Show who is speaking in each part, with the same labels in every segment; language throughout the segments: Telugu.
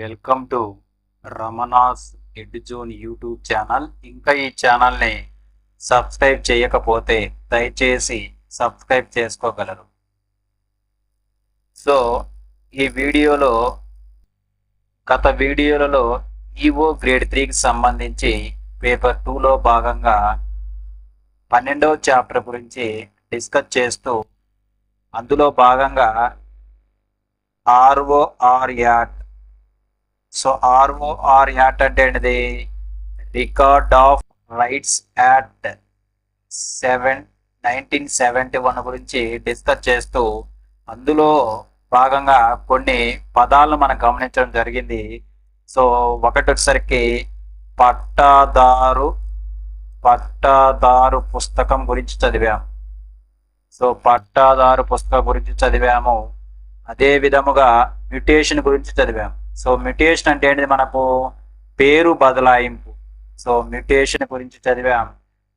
Speaker 1: Welcome to Ramana's ed zone YouTube channel. ఇంకా ఈ ఛానల్ని సబ్స్క్రైబ్ చేయకపోతే దయచేసి సబ్స్క్రైబ్ చేసుకోగలరు. సో ఈ వీడియోలో గత వీడియోలలో ఈఓ గ్రేడ్ త్రీకి సంబంధించి పేపర్ టూలో భాగంగా పన్నెండవ చాప్టర్ గురించి డిస్కస్ చేస్తూ అందులో భాగంగా ROR act so ROR act అంటే ఏంటిది? Record of rights act seven nineteen seventy one గురించి డిస్కస్ చేస్తూ అందులో భాగంగా కొన్ని పదాలను మనం గమనించడం జరిగింది. సో ఒకటి వచ్చేసరికి పట్టాదారు పట్టాదారు పుస్తకం గురించి చదివాము. సో పట్టాదారు పుస్తకం గురించి చదివాము. అదే విధముగా మ్యుటేషన్ గురించి చదివాము. సో మ్యుటేషన్ అంటే ఏంటిది? మనకు పేరు బదలాయింపు. సో మ్యుటేషన్ గురించి చదివాం.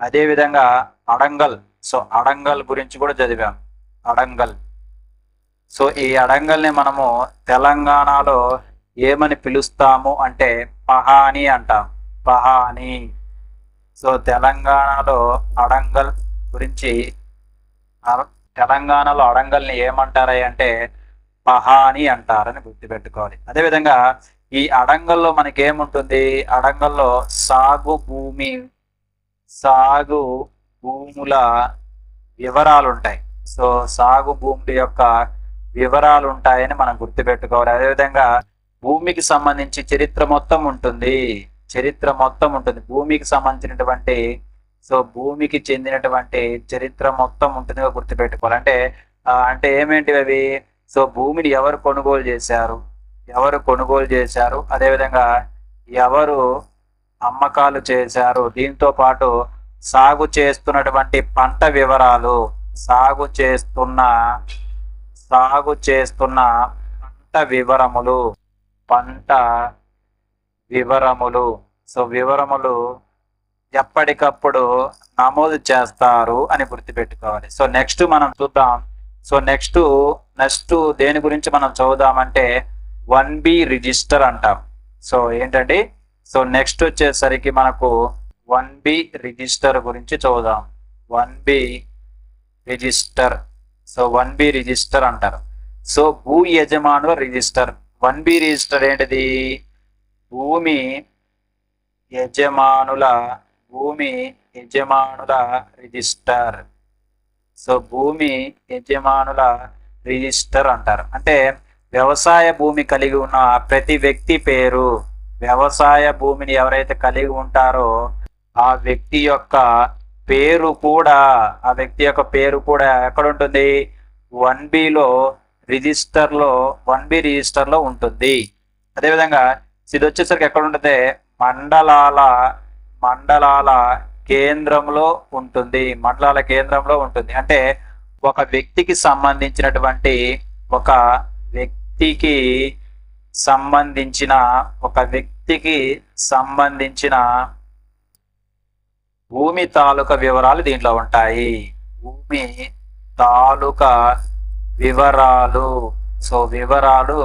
Speaker 1: అదేవిధంగా అడంగల్. సో అడంగల్ గురించి కూడా చదివాం. అడంగల్. సో ఈ అడంగల్ని మనము తెలంగాణలో ఏమని పిలుస్తాము అంటే పహాని అంటాం. పహాని. సో తెలంగాణలో అడంగల్ గురించి తెలంగాణలో అడంగల్ని ఏమంటారా అంటే పహాని అంటారని గుర్తుపెట్టుకోవాలి. అదేవిధంగా ఈ అడంగల్లో మనకి ఏముంటుంది అడంగల్లో సాగు భూమి సాగు భూముల వివరాలు ఉంటాయి సో సాగు భూముల యొక్క వివరాలు ఉంటాయని మనం గుర్తుపెట్టుకోవాలి. అదేవిధంగా భూమికి సంబంధించి చరిత్ర మొత్తం ఉంటుంది. చరిత్ర మొత్తం ఉంటుంది. భూమికి సంబంధించినటువంటి సో భూమికి చెందినటువంటి చరిత్ర మొత్తం ఉంటుందిగా గుర్తుపెట్టుకోవాలి. అంటే అంటే ఏమేంటివి అవి? సో భూమిని ఎవరు కొనుగోలు చేశారు? ఎవరు కొనుగోలు చేశారు? అదేవిధంగా ఎవరు అమ్మకాలు చేశారు? దీంతో పాటు సాగు చేస్తున్నటువంటి పంట వివరాలు సాగు చేస్తున్న సాగు చేస్తున్న పంట వివరములు పంట వివరములు. సో వివరములు ఎప్పటికప్పుడు నమోదు చేస్తారు అని గుర్తుపెట్టుకోవాలి. సో నెక్స్ట్ మనం చూద్దాం. సో నెక్స్ట్ నెక్స్ట్ దేని గురించి మనం చదువుదామంటే వన్ బి రిజిస్టర్ అంటాం. సో ఏంటండి? సో నెక్స్ట్ వచ్చేసరికి మనకు వన్ బి రిజిస్టర్ గురించి చదువుదాం. One B register. So one B register అంటారు. సో భూ యజమానుల రిజిస్టర్. వన్ బి రిజిస్టర్ ఏంటిది? భూమి యజమానుల భూమి యజమానుల రిజిస్టర్. సో భూమి యజమానుల రిజిస్టర్ అంటారు. అంటే వ్యవసాయ భూమి కలిగి ఉన్న ప్రతి వ్యక్తి పేరు వ్యవసాయ భూమిని ఎవరైతే కలిగి ఉంటారో ఆ వ్యక్తి యొక్క పేరు కూడా ఆ వ్యక్తి యొక్క పేరు కూడా ఎక్కడ ఉంటుంది వన్ బిలో రిజిస్టర్లో వన్ బి రిజిస్టర్లో ఉంటుంది. అదేవిధంగా ఇది వచ్చేసరికి ఎక్కడ ఉంటుంది మండలాల మండలాల కేంద్రంలో ఉంటుంది మండలాల కేంద్రంలో ఉంటుంది. అంటే ఒక వ్యక్తికి సంబంధించినటువంటి ఒక వ్యక్తికి సంబంధించిన ఒక వ్యక్తికి సంబంధించిన భూమి తాలూకా వివరాలు దీంట్లో ఉంటాయి. భూమి తాలూకా వివరాలు. సో వివరాలు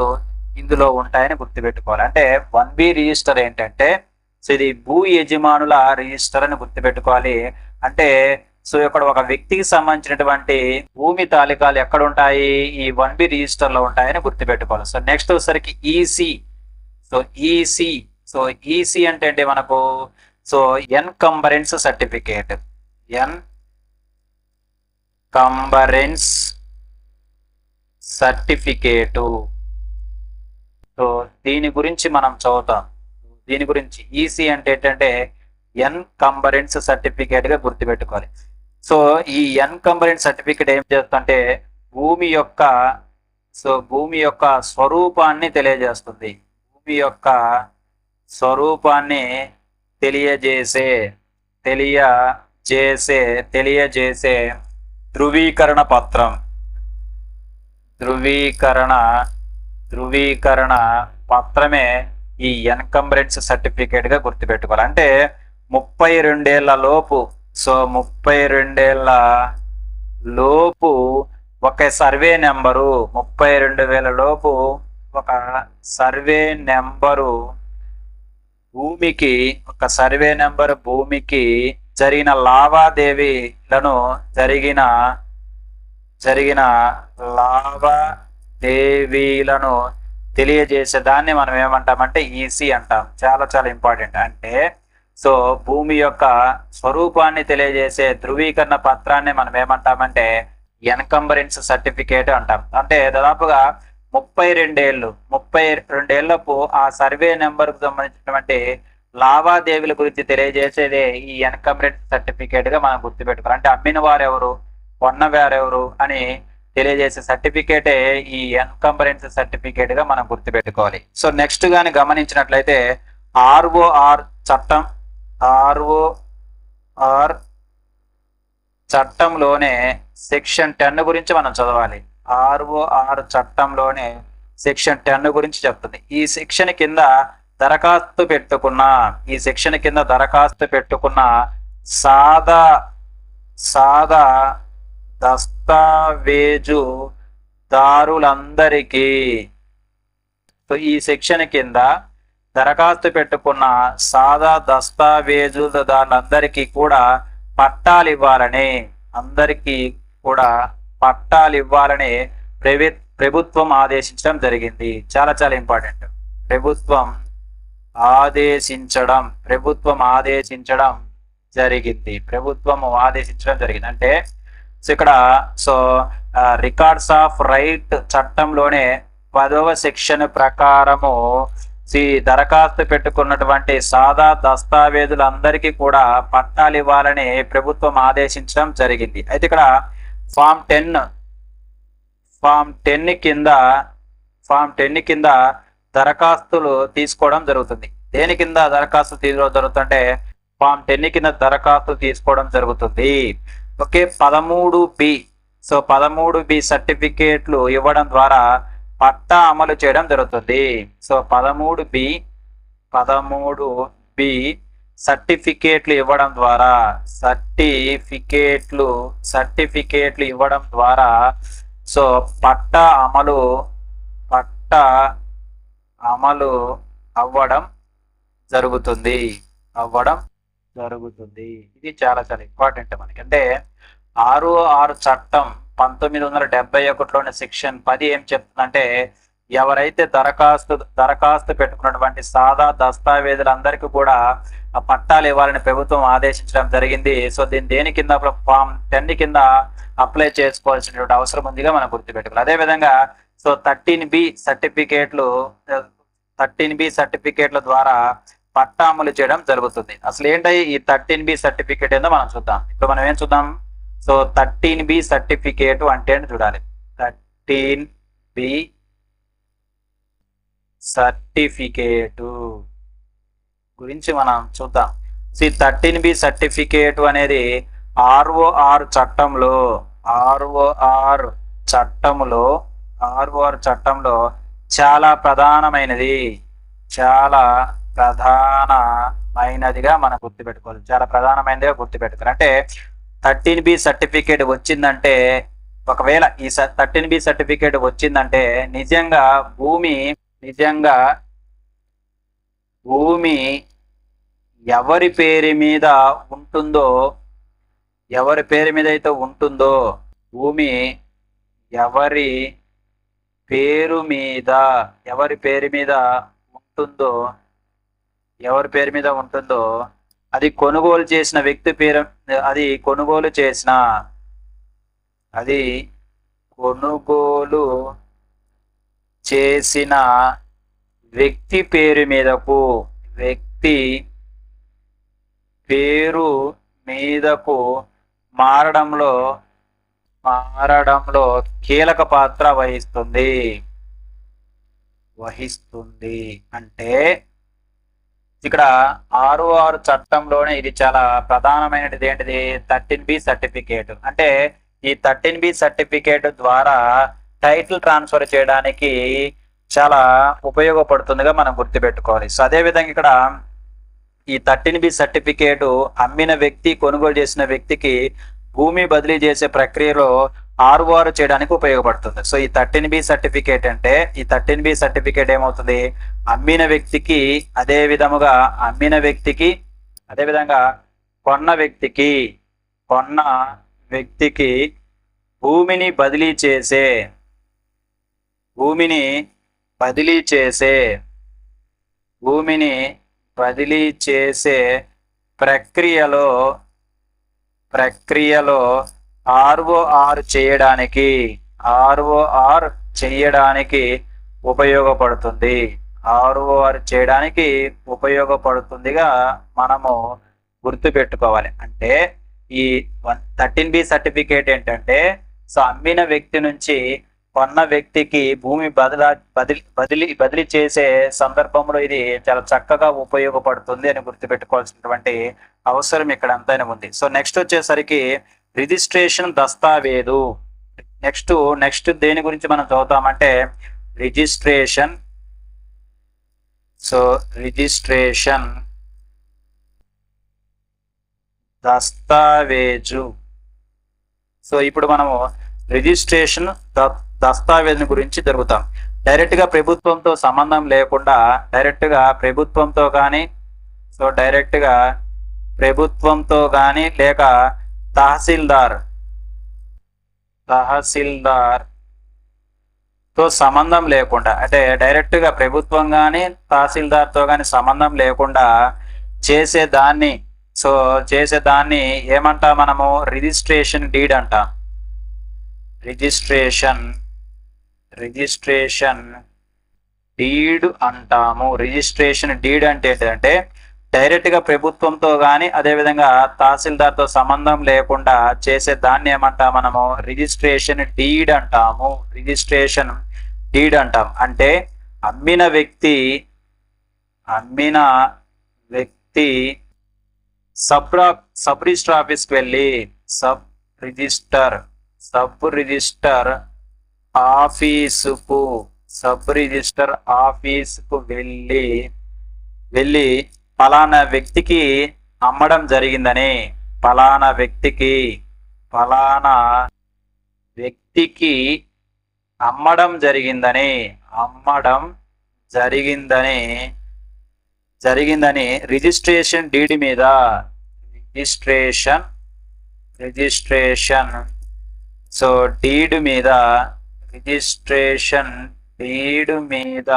Speaker 1: ఇందులో ఉంటాయని గుర్తుపెట్టుకోవాలి. అంటే వన్ బి రిజిస్టర్ ఏంటంటే సో ఇది భూ యజమానుల రిజిస్టర్ అని గుర్తుపెట్టుకోవాలి. అంటే సో ఇక్కడ ఒక వ్యక్తికి సంబంధించినటువంటి భూమి తాలికాలు ఎక్కడ ఉంటాయి ఈ వన్ బి రిజిస్టర్లో ఉంటాయని గుర్తుపెట్టుకోవాలి. సో నెక్స్ట్ వచ్చేసరికి EC so EC so EC అంటే ఏంటి మనకు? So encumbrance certificate. Encumbrance certificate. So దీని గురించి మనం చదువుతాం. దీని గురించి ఈసీ అంటే ఏంటంటే ఎన్ కంబరెన్స్ సర్టిఫికేట్గా గుర్తుపెట్టుకోవాలి. సో ఈ ఎన్ కంబరెన్స్ సర్టిఫికేట్ ఏం చేస్తుంటే భూమి యొక్క సో భూమి యొక్క స్వరూపాన్ని తెలియజేస్తుంది. భూమి యొక్క స్వరూపాన్ని తెలియజేసే తెలియజేసే తెలియజేసే ధృవీకరణ పత్రం. ధృవీకరణ ధృవీకరణ పత్రమే ఈ ఎన్కంబరెన్స్ సర్టిఫికేట్గా గుర్తుపెట్టుకోవాలి. అంటే ముప్పై రెండేళ్ళ లోపు సో ముప్పై రెండేళ్ళ లోపు ఒక సర్వే నెంబరు ముప్పై రెండు వేల లోపు ఒక సర్వే నెంబరు భూమికి ఒక సర్వే నెంబర్ భూమికి జరిగిన లావాదేవీలను జరిగిన జరిగిన లావాదేవీలను తెలియజేసే దాన్ని మనం ఏమంటామంటే ఈసీ అంటాం. చాలా చాలా ఇంపార్టెంట్. అంటే సో భూమి యొక్క స్వరూపాన్ని తెలియజేసే ధృవీకరణ పత్రాన్ని మనం ఏమంటామంటే ఎన్కంబరెన్స్ సర్టిఫికేట్ అంటాం. అంటే దాదాపుగా ముప్పై రెండేళ్ళు ముప్పై రెండేళ్ళకు ఆ సర్వే నెంబర్కు సంబంధించినటువంటి లావాదేవీల గురించి తెలియజేసేదే ఈ ఎన్కంబరెన్స్ సర్టిఫికేట్గా మనం గుర్తుపెట్టుకోవాలి. అంటే అమ్మిన వారెవరు కొన్న అని తెలియజేసే సర్టిఫికేటే ఈ ఎన్కంబరెన్స్ సర్టిఫికేట్గా మనం గుర్తుపెట్టుకోవాలి. సో నెక్స్ట్ గాని గమనించినట్లయితే ఆర్ఓఆర్ చట్టం ఆర్ఓఆర్ చట్టంలోనే సెక్షన్ టెన్ గురించి మనం చదవాలి. ఆర్ఓఆర్ చట్టంలోనే సెక్షన్ టెన్ గురించి చెప్తుంది. ఈ సెక్షన్ కింద దరఖాస్తు పెట్టుకున్న ఈ సెక్షన్ కింద దరఖాస్తు పెట్టుకున్న సాదా సాదా దస్తావేజు దారులందరికీ. సో ఈ సెక్షన్ కింద దరఖాస్తు పెట్టుకున్న సాదా దస్తావేజు దస్తావేజుదారులందరికీ కూడా పట్టాలు ఇవ్వాలని అందరికీ కూడా పట్టాలు ఇవ్వాలని ప్రభు ప్రభుత్వం ఆదేశించడం జరిగింది. చాలా చాలా ఇంపార్టెంట్. ప్రభుత్వం ఆదేశించడం ప్రభుత్వం ఆదేశించడం జరిగింది. ప్రభుత్వం ఆదేశించడం జరిగింది. అంటే సో ఇక్కడ సో రికార్డ్స్ ఆఫ్ రైట్ చట్టంలోనే పదవ సెక్షన్ ప్రకారము ఈ దరఖాస్తు పెట్టుకున్నటువంటి సాదా దస్తావేజులందరికీ కూడా పట్టాలు ఇవ్వాలని ప్రభుత్వం ఆదేశించడం జరిగింది. అయితే ఇక్కడ ఫామ్ టెన్ ఫామ్ టెన్ కింద ఫామ్ టెన్ కింద దరఖాస్తులు తీసుకోవడం జరుగుతుంది. దేని కింద దరఖాస్తు తీసుకోవడం జరుగుతుంటే ఫామ్ టెన్ కింద దరఖాస్తు తీసుకోవడం జరుగుతుంది. ఓకే పదమూడు బి. సో పదమూడు బి సర్టిఫికేట్లు ఇవ్వడం ద్వారా పట్టా అమలు చేయడం జరుగుతుంది. సో పదమూడు బి పదమూడు బి సర్టిఫికేట్లు ఇవ్వడం ద్వారా సర్టిఫికేట్లు సర్టిఫికేట్లు ఇవ్వడం ద్వారా సో పట్టా అమలు పట్టా అమలు అవ్వడం జరుగుతుంది. అవ్వడం జరుగుతుంది. ఇది చాలా చాలా ఇంపార్టెంట్ మనకి. అంటే ఆరు ఆరు చట్టం పంతొమ్మిది వందల డెబ్బై ఒకటిలోని సెక్షన్ పది ఏం చెప్తుందంటే ఎవరైతే దరఖాస్తు దరఖాస్తు పెట్టుకున్నటువంటి సాదా దస్తావేజులందరికీ కూడా ఆ పట్టాలు ఇవ్వాలని ప్రభుత్వం ఆదేశించడం జరిగింది. సో దీని దేని కింద ఫామ్ టెన్ కింద అప్లై చేసుకోవాల్సినటువంటి అవసరం ఉందిగా మనం గుర్తుపెట్టుకోవాలి. అదే విధంగా సో థర్టీన్ బి సర్టిఫికేట్లు థర్టీన్ బి సర్టిఫికేట్ల ద్వారా పట్టా అమలు చేయడం జరుగుతుంది. అసలు ఏంటి ఈ థర్టీన్ బి సర్టిఫికేట్ ఏందో మనం చూద్దాం. ఇప్పుడు మనం ఏం చూద్దాం? సో థర్టీన్ బి సర్టిఫికేట్ అంటే చూడాలి. థర్టీన్ బి సర్టిఫికేటు గురించి మనం చూద్దాం. సో ఈ థర్టీన్ బి సర్టిఫికేట్ అనేది ఆర్ఓఆర్ చట్టంలో ఆర్ఓఆర్ చట్టంలో ఆర్ఓఆర్ చట్టంలో చాలా ప్రధానమైనది. చాలా ప్రధానమైనదిగా మనం గుర్తుపెట్టుకోవాలి. చాలా ప్రధానమైనదిగా గుర్తుపెట్టుకోవాలి. అంటే థర్టీన్ బి సర్టిఫికేట్ వచ్చిందంటే ఒకవేళ ఈ థర్టీన్ బి సర్టిఫికేట్ వచ్చిందంటే నిజంగా భూమి నిజంగా భూమి ఎవరి పేరు మీద ఉంటుందో ఎవరి పేరు మీద అయితే ఉంటుందో భూమి ఎవరి పేరు మీద ఎవరి పేరు మీద ఉంటుందో ఎవరి పేరు మీద ఉంటుందో అది కొనుగోలు చేసిన వ్యక్తి పేరు అది కొనుగోలు చేసిన అది కొనుగోలు చేసిన వ్యక్తి పేరు మీదకు వ్యక్తి పేరు మీదకు మారడంలో మారడంలో కీలక పాత్ర వహిస్తుంది. వహిస్తుంది. అంటే ఇక్కడ ఆరు ఆరు చట్టంలోనే ఇది చాలా ప్రధానమైనది ఏంటిది? Thirteen B certificate. అంటే ఈ థర్టీన్ బి సర్టిఫికేట్ ద్వారా టైటిల్ ట్రాన్స్ఫర్ చేయడానికి చాలా ఉపయోగపడుతుందిగా మనం గుర్తుపెట్టుకోవాలి. సో అదే విధంగా ఇక్కడ ఈ థర్టీన్ బి సర్టిఫికేట్ అమ్మిన వ్యక్తి కొనుగోలు చేసిన వ్యక్తికి భూమి బదిలీ చేసే ప్రక్రియలో ఆర్ఓఆర్ చేయడానికి ఉపయోగపడుతుంది. సో ఈ థర్టీన్ బి సర్టిఫికేట్ అంటే ఈ థర్టీన్ బి సర్టిఫికేట్ ఏమవుతుంది? అమ్మిన వ్యక్తికి అదే విధముగా అమ్మిన వ్యక్తికి అదే విధంగా కొన్న వ్యక్తికి కొన్న వ్యక్తికి భూమిని బదిలీ చేసే భూమిని బదిలీ చేసే భూమిని బదిలీ చేసే ప్రక్రియలో ప్రక్రియలో ఆర్ఓఆర్ చేయడానికి ఆర్ఓఆర్ చేయడానికి ఉపయోగపడుతుంది. ఆర్ఓఆర్ చేయడానికి ఉపయోగపడుతుందిగా మనము గుర్తు పెట్టుకోవాలి అంటే ఈ వన్ థర్టీన్ బి సర్టిఫికేట్ ఏంటంటే సో అమ్మిన వ్యక్తి నుంచి కొన్న వ్యక్తికి భూమి బదిలా బదిలీ బదిలీ బదిలీ చేసే సందర్భంలో ఇది చాలా చక్కగా ఉపయోగపడుతుంది అని గుర్తుపెట్టుకోవాల్సినటువంటి అవసరం ఇక్కడ అంతైనా ఉంది. సో నెక్స్ట్ వచ్చేసరికి రిజిస్ట్రేషన్ దస్తావేదు. నెక్స్ట్ నెక్స్ట్ దేని గురించి మనం చదువుతామంటే రిజిస్ట్రేషన్. సో రిజిస్ట్రేషన్ దస్తావేజు. సో ఇప్పుడు మనము రిజిస్ట్రేషన్ దస్తావేజుని గురించి జరుగుతాం. డైరెక్ట్గా ప్రభుత్వంతో సంబంధం లేకుండా డైరెక్ట్గా ప్రభుత్వంతో కానీ సో డైరెక్ట్గా ప్రభుత్వంతో కానీ లేక తహసీల్దార్. తహసీల్దార్. తో సంబంధం లేకుండా అంటే డైరెక్ట్గా ప్రభుత్వం కానీ తహసీల్దార్తో కానీ సంబంధం లేకుండా చేసే దాన్ని సో చేసే దాన్ని ఏమంటాం మనము? రిజిస్ట్రేషన్ డీడ్ అంటాం. రిజిస్ట్రేషన్ రిజిస్ట్రేషన్ డీడ్ అంటాము. రిజిస్ట్రేషన్ డీడ్ అంటే ఏంటంటే డైరెక్ట్గా ప్రభుత్వంతో కానీ అదేవిధంగా తహసీల్దార్తో సంబంధం లేకుండా చేసే దాన్ని ఏమంటాం మనము? రిజిస్ట్రేషన్ డీడ్ అంటాము. రిజిస్ట్రేషన్ డీడ్ అంటాం. అంటే అమ్మిన వ్యక్తి అమ్మిన వ్యక్తి సబ్రా సబ్ రిజిస్టర్ ఆఫీస్కి వెళ్ళి సబ్ రిజిస్టర్ సబ్ రిజిస్టర్ ఆఫీసుకు సబ్ రిజిస్టర్ ఆఫీసుకు వెళ్ళి వెళ్ళి పలానా వ్యక్తికి అమ్మడం జరిగిందని పలానా వ్యక్తికి పలానా వ్యక్తికి అమ్మడం జరిగిందని అమ్మడం జరిగిందని జరిగిందని రిజిస్ట్రేషన్ డీడ్ మీద రిజిస్ట్రేషన్ రిజిస్ట్రేషన్. సో డీడ్ మీద రిజిస్ట్రేషన్ డీడ్ మీద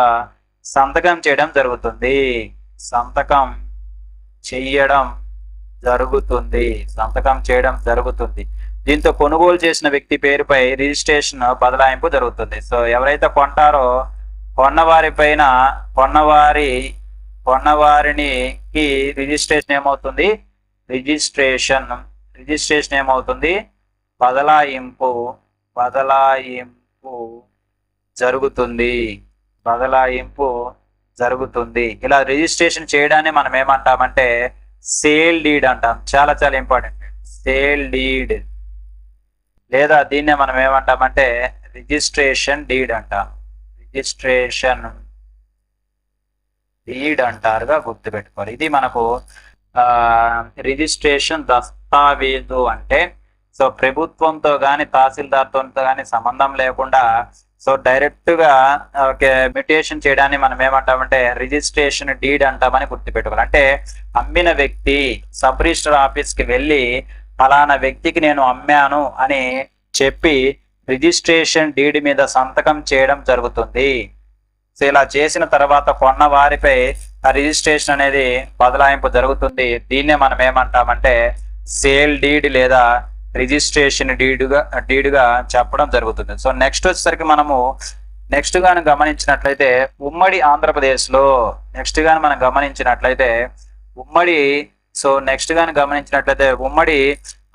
Speaker 1: సంతకం చేయడం జరుగుతుంది. సంతకం చెయ్యడం జరుగుతుంది. సంతకం చేయడం జరుగుతుంది. దీంతో కొనుగోలు చేసిన వ్యక్తి పేరుపై రిజిస్ట్రేషన్ బదలాయింపు జరుగుతుంది. సో ఎవరైతే కొంటారో కొన్నవారి పైన కొన్నవారి కొన్నవారిని రిజిస్ట్రేషన్ ఏమవుతుంది? రిజిస్ట్రేషన్ రిజిస్ట్రేషన్ ఏమవుతుంది? బదలాయింపు బదలాయింపు జరుగుతుంది. బదలాయింపు జరుగుతుంది. ఇలా రిజిస్ట్రేషన్ చేయడాన్ని మనం ఏమంటామంటే సేల్ డీడ్ అంటాం. చాలా చాలా ఇంపార్టెంట్ సేల్ డీడ్ లేదా దీన్నే మనం ఏమంటామంటే రిజిస్ట్రేషన్ డీడ్ అంటాం. రిజిస్ట్రేషన్ డీడ్ అంటారుగా గుర్తుపెట్టుకోవాలి. ఇది మనకు ఆ రిజిస్ట్రేషన్ దస్తావేజు అంటే సో ప్రభుత్వంతో కానీ తహసీల్దార్తో కానీ సంబంధం లేకుండా సో డైరెక్ట్గా ఓకే మ్యూటేషన్ చేయడాన్ని మనం ఏమంటామంటే రిజిస్ట్రేషన్ డీడ్ అంటామని గుర్తుపెట్టుకోవాలి. అంటే అమ్మిన వ్యక్తి సబ్ రిజిస్టర్ ఆఫీస్కి వెళ్ళి ఫలానా వ్యక్తికి నేను అమ్మాను అని చెప్పి రిజిస్ట్రేషన్ డీడ్ మీద సంతకం చేయడం జరుగుతుంది. సో ఇలా చేసిన తర్వాత కొన్న వారిపై ఆ రిజిస్ట్రేషన్ అనేది బదలాయింపు జరుగుతుంది. దీన్నే మనం ఏమంటామంటే సేల్ డీడ్ లేదా రిజిస్ట్రేషన్ డీడ్గా డీడ్గా చెప్పడం జరుగుతుంది. సో నెక్స్ట్ వచ్చేసరికి మనము నెక్స్ట్ గాను గమనించినట్లయితే ఉమ్మడి ఆంధ్రప్రదేశ్లో నెక్స్ట్ గాను మనం గమనించినట్లయితే ఉమ్మడి సో నెక్స్ట్ గాను గమనించినట్లయితే ఉమ్మడి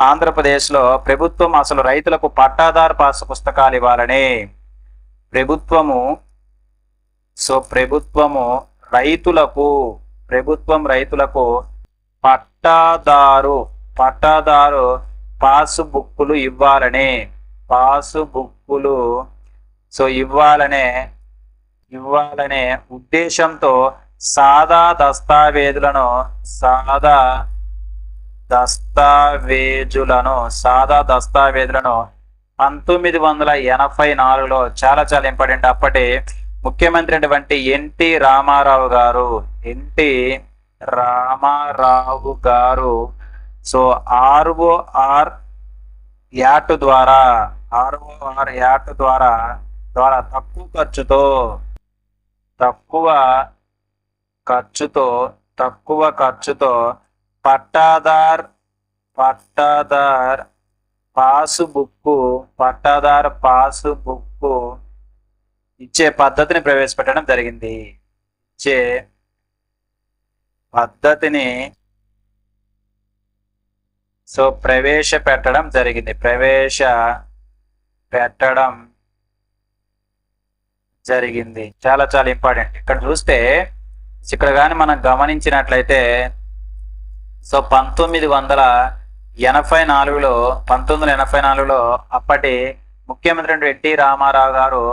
Speaker 1: ఆంధ్రప్రదేశ్లో ప్రభుత్వం అసలు రైతులకు పట్టాదారు పాస్ పుస్తకాలు ఇవ్వాలని ప్రభుత్వము సో ప్రభుత్వము రైతులకు ప్రభుత్వం రైతులకు పట్టాదారు పట్టాదారు పాసు బుక్కులు ఇవ్వాలని పాసు బుక్కులు సో ఇవ్వాలనే ఇవ్వాలనే ఉద్దేశంతో సాదా దస్తావేజులను సాదా దస్తావేజులను సాదా దస్తావేజులను పంతొమ్మిది వందల ఎనభై నాలుగులో చాలా చాలా ఇంపార్టెంట్. అప్పటి ముఖ్యమంత్రి అటువంటి ఎన్టీ రామారావు గారు ఎన్టీ రామారావు గారు సో ఆర్ఓఆర్ యాట్ ద్వారా ఆర్ఓఆర్ యాట్ ద్వారా ద్వారా తక్కువ ఖర్చుతో తక్కువ ఖర్చుతో తక్కువ ఖర్చుతో పట్టాదార్ పట్టాదార్ పాసు పట్టాదార్ పాసు ఇచ్చే పద్ధతిని ప్రవేశపెట్టడం జరిగింది. ఇచ్చే పద్ధతిని సో ప్రవేశ పెట్టడం జరిగింది. ప్రవేశ పెట్టడం జరిగింది. చాలా చాలా ఇంపార్టెంట్. ఇక్కడ చూస్తే ఇక్కడ కానీ మనం గమనించినట్లయితే సో పంతొమ్మిది వందల ఎనభై నాలుగులో పంతొమ్మిది వందల ఎనభై నాలుగులో అప్పటి ముఖ్యమంత్రి ఎన్టీ రామారావు గారు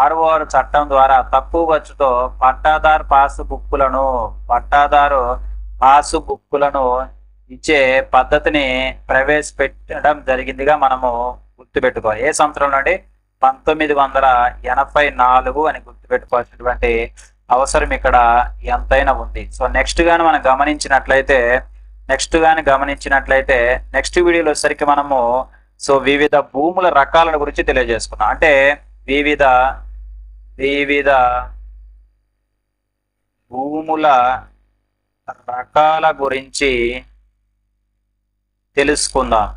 Speaker 1: ఆర్ఓఆర్ చట్టం ద్వారా తక్కువ ఖర్చుతో పట్టాదారు పాస్ బుక్కులను పట్టాదారు పాస్ బుక్కులను ఇచ్చే పద్ధతిని ప్రవేశపెట్టడం జరిగిందిగా మనము గుర్తుపెట్టుకోవాలి. ఏ సంవత్సరం నుండి పంతొమ్మిది వందల ఎనభై నాలుగు అని గుర్తుపెట్టుకోవాల్సినటువంటి అవసరం ఇక్కడ ఎంతైనా ఉంది. సో నెక్స్ట్ గాని మనం గమనించినట్లయితే నెక్స్ట్ గాని గమనించినట్లయితే నెక్స్ట్ వీడియోలో వచ్చేసరికి మనము సో వివిధ భూముల రకాల గురించి తెలియజేసుకున్నాం. అంటే వివిధ వివిధ భూముల రకాల గురించి తెలుసుకుందాం